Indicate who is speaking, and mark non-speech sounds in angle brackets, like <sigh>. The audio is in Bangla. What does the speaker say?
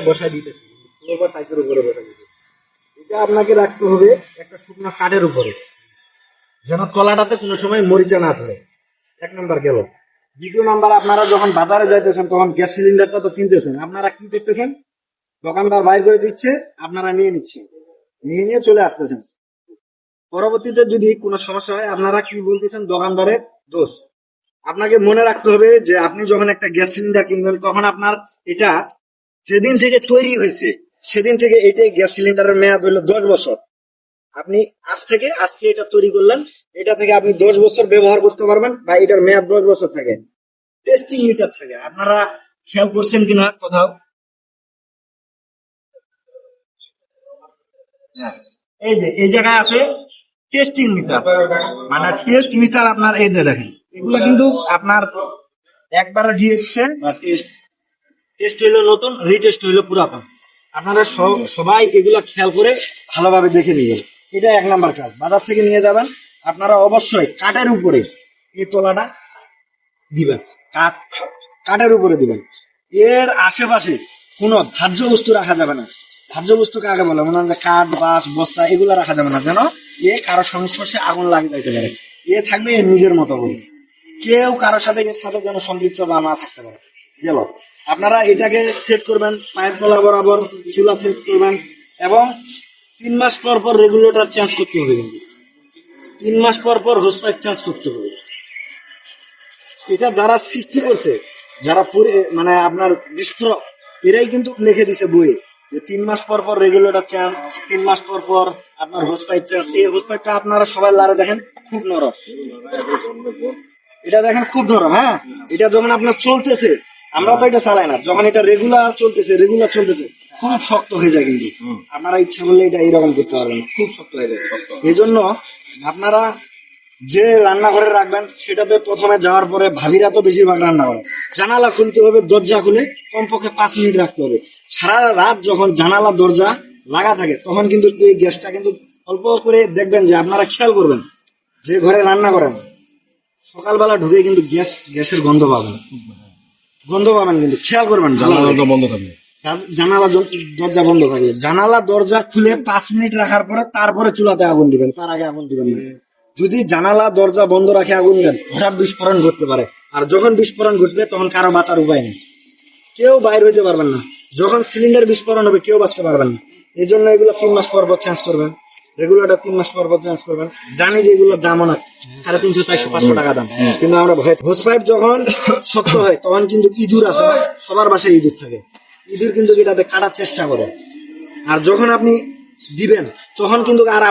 Speaker 1: বসাই দিতেছি। ফ্লোর টাইসের উপরে বসাই দিতেছি। এটা আপনাকে রাখতে হবে একটা শুকনো কাঠের উপরে। যেন তলাটাতে কোনো সময় মরিচা না ধরে। এক নাম্বার গেল। দ্বিতীয় নাম্বার, আপনারা যখন বাজারে যাইতেছেন, তখন গ্যাস সিলিন্ডারটা তো কিনতেছেন। আপনারা কি দেখতেছেন? দোকানদার বাইর করে দিচ্ছে, আপনারা নিয়ে নিচ্ছেন নিয়ে নিয়ে চলে আসতেছেন। পরবর্তীতে যদি কোনো সমস্যা হয়, আপনারা কি বলতেছেন? দোকানদারের দোষ। আপনাকে মনে রাখতে হবে যে, আপনি যখন একটা গ্যাস সিলিন্ডার কিনবেন, তখন আপনার এটা যেদিন থেকে তৈরি হয়েছে। সেদিন থেকে এটাই গ্যাস সিলিন্ডারের মেয়াদ হলো দশ বছর। আপনি আজ থেকে আজকে এটা তৈরি করলেন এটা থেকে আপনি দশ বছর ব্যবহার করতে পারবেন বা এটার মেয়াদ দশ বছর থাকে। টেস্টিং মিটার থাকে। আপনারা খেয়াল করছেন কিনা কোথাও? হ্যাঁ, এই যে এই জায়গায় আছে টেস্টিং মিটার মানে টেস্ট মিটার আপনার এই যে দেখেন এগুলো কিন্তু আপনার একবার দিয়েছে বা টেস্ট টেস্ট হইল নতুন রিটেস্ট হইল পুরাতন। আপনারা সবাই এগুলা খেয়াল করে ভালোভাবে দেখে নিবেন। এটা এক নাম্বার কাজ। বাজার থেকে নিয়ে যাবেন। আপনারা অবশ্যই কাঠের উপরে এই তোলাটা দিবেন। কাঠ, কাঠের উপরে দিবেন। এর আশেপাশে কোনো ধার্য বস্তু রাখা যাবে না। ধার্য বস্তু কাকে বলে, মনে হয় কাঠ, বাঁশ, বস্তা এগুলো রাখা যাবে না। যেন এ কারও সংস্পর্শে আগুন লাগে যাইতে পারে। এ থাকবে নিজের মতো করে। কেউ কারোর সাথে এর সাথে যেন সম্পৃক্ত না থাকতে পারে। গেল। আপনারা এটাকে সেট করবেন, পায়ের তলা বরাবর চুলা সেট করবেন এবং তিন মাস পর পর রেগুলেটর চেঞ্জ করতে হবে কিন্তু। তিন মাস পর পর হোস পাইপ চেঞ্জ করতে হবে। এটা যারা সৃষ্টি করছে, যারা মানে আপনার বিস্ফোরক এরাই কিন্তু লিখে দিছে বইয়ে যে তিন মাস পর পর রেগুলেটর চেঞ্জ তিন মাস পর পর আপনার হোস পাইপ চেঞ্জ এই হোস পাইপটা আপনারা সবাই লারে দেখেন, খুব নরম। এটা দেখেন, খুব নরম হ্যাঁ? এটা যখন আপনার চলতেছে আমরা তো এটা চালাই না। যখন এটা রেগুলার চলতেছে রেগুলার চলতেছে খুব শক্ত হয়ে যায় কিন্তু। আপনারা ইচ্ছা করলে এটা এরকম করতে পারবেন খুব শক্ত হয়ে যায়। এই জন্য আপনারা যে রান্নাঘরে রাখবেন সেটাতে প্রথমে যাওয়ার পরে ভাবিরা তো বেশিরভাগ রান্না করে। জানালা খুলতে হবে দরজা খুলে কমপক্ষে পাঁচ মিনিট রাখতে হবে। সারা রাত যখন জানালা দরজা লাগা থাকে তখন কিন্তু এই গ্যাসটা কিন্তু অল্প করে দেখবেন যে আপনারা খেয়াল করবেন যে ঘরে রান্না করেন সকালবেলা ঢুকে কিন্তু গ্যাস গ্যাসের গন্ধ পাবেন। গন্ধ পাবেন কিন্তু খেয়াল করবেন জানালা
Speaker 2: বন্ধ থাকবে।
Speaker 1: জানালা দরজা বন্ধ থাকবে। জানালা দরজা খুলে পাঁচ মিনিট রাখার পরে তারপরে চুলাতে আগুন দিবেন তার আগে আগুন দিবেন না। যদি জানালা দরজা বন্ধ রাখে আগুন দেন হঠাৎ বিস্ফোরণ ঘটতে পারে। আর যখন বিস্ফোরণ ঘটবে তখন কারও বাঁচার উপায় নেই। কেউ বাইর হইতে পারবেন না। যখন সিলিন্ডার বিস্ফোরণ হবে কেউ বাঁচতে পারবেন না। এই জন্য এগুলো তিন মাস পর পর চেঞ্জ করবেন। রেগুলারটা তিন মাস পর পর চেঞ্জ করবেন। জানি যে এগুলোর দাম অনেক সাড়ে তিনশো চারশো পাঁচশো টাকা দাম। কিন্তু আমরা ভয় হোস পাইপ যখন <coughs> শক্ত হয় তখন কিন্তু ইঁদুর আছে? সবার বাসায় ইঁদুর থাকে। ইঁদুর কিন্তু এটাতে কাটার চেষ্টা করে। আর যখন আপনি দিবেন তখন কিন্তু আর